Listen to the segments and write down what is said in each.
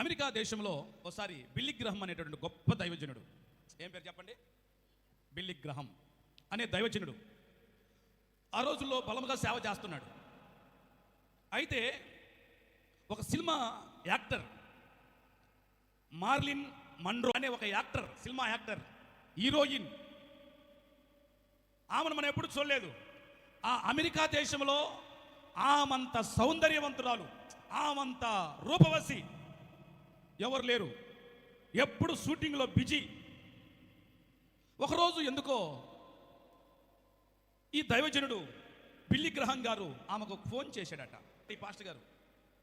America దేశంలో ఒకసారి బిల్లి గ్రహం అనేటటువంటి గొప్ప దైవజనుడు. ఏం పేరు చెప్పండి? బిల్లి గ్రహం అనే దైవజనుడు. ఆ రోజుల్లో బలముగా సేవ చేస్తున్నాడు. అయితే ఒక సినిమా యాక్టర్ మార్లిన్ మండ్రో అనే ఒక యాక్టర్ సినిమా యాక్టర్ హీరోయిన్ ఆమెను మనం ఎప్పుడు చూడలేదు. ఆ అమెరికా దేశంలో ఆమంత సౌందర్యవంతురాలు ఆమంత రూపవసి ఎవరు లేరు? ఎప్పుడు షూటింగ్లో బిజీ. ఒకరోజు ఎందుకో ఈ దైవజనుడు బిల్లి గ్రహం గారు ఆమెకు ఫోన్ చేశాడట. ఈ పాస్టర్ గారు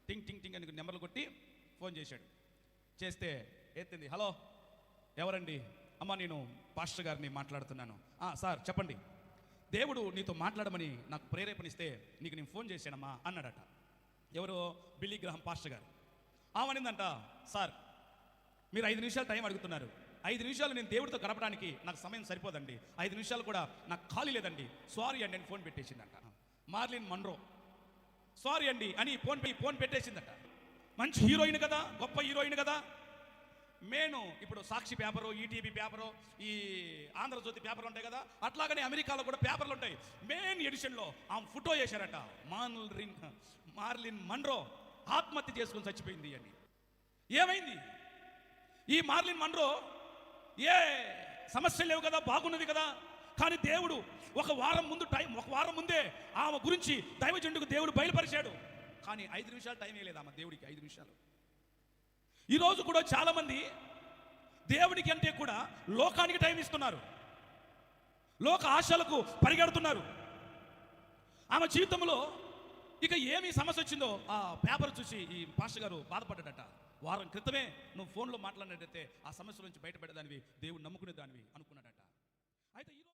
టింగ్ టింగ్ టింగ్ అని నెంబర్లు కొట్టి ఫోన్ చేశాడు. చేస్తే ఎత్తింది హలో ఎవరండి? అమ్మ నేను పాస్టర్ గారిని మాట్లాడుతున్నాను. "ఆ, సార్ చెప్పండి. దేవుడు నీతో మాట్లాడమని నాకు ప్రేరేపణిస్తే నీకు నేను ఫోన్ చేశానమ్మా అన్నాడట. ఎవరు? బిల్లి గ్రహం పాస్టర్ గారు. ఆమనిందంట సార్ మీరు ఐదు నిమిషాలు టైం అడుగుతున్నారు. ఐదు నిమిషాలు నేను దేవుడితో గడపడానికి నాకు సమయం సరిపోదండి. ఐదు నిమిషాలు కూడా నాకు ఖాళీ లేదండి. సారీ అండి అని ఫోన్ పెట్టేసిందంట. మార్లిన్ మన్రో సారీ అండి అని ఫోన్ ఫోన్ పెట్టేసిందట. మంచి హీరోయిన్ కదా గొప్ప హీరోయిన్ కదా. మేను ఇప్పుడు సాక్షి పేపరు ఈటీవీ పేపరు ఈ ఆంధ్రజ్యోతి పేపర్ ఉంటాయి కదా అట్లాగనే అమెరికాలో కూడా పేపర్లు ఉంటాయి. మెయిన్ ఎడిషన్లో ఆమె ఫోటో చేశారట మార్లిన్ మార్లిన్ మన్రో ఆత్మహత్య చేసుకుని చచ్చిపోయింది అని. ఏమైంది? ఈ మార్లిన్ మన్రో ఏ సమస్య లేవు కదా బాగున్నది కదా కానీ దేవుడు ఒక వారం ముందు టైం ఒక వారం ముందే ఆమె గురించి దైవజండుకు దేవుడు బయలుపరిచాడు. కానీ ఐదు నిమిషాలు టైం వేయలేదు ఆమె దేవుడికి ఐదు నిమిషాలు. ఈరోజు కూడా చాలామంది దేవుడికి అంటే కూడా లోకానికి టైం ఇస్తున్నారు. లోక ఆశలకు పరిగెడుతున్నారు. ఆమె జీవితంలో ఇక ఏమి సమస్య వచ్చిందో ఆ పేపర్ చూసి ఈ పాస్టర్ గారు బాధపడ్డాడట. వారం క్రితమే నువ్వు ఫోన్లో మాట్లాడినట్టయితే ఆ సమస్య నుంచి బయటపడేదానివి దేవుడు నమ్ముకునే దానివి అనుకున్నాడట. అయితే ఈరోజు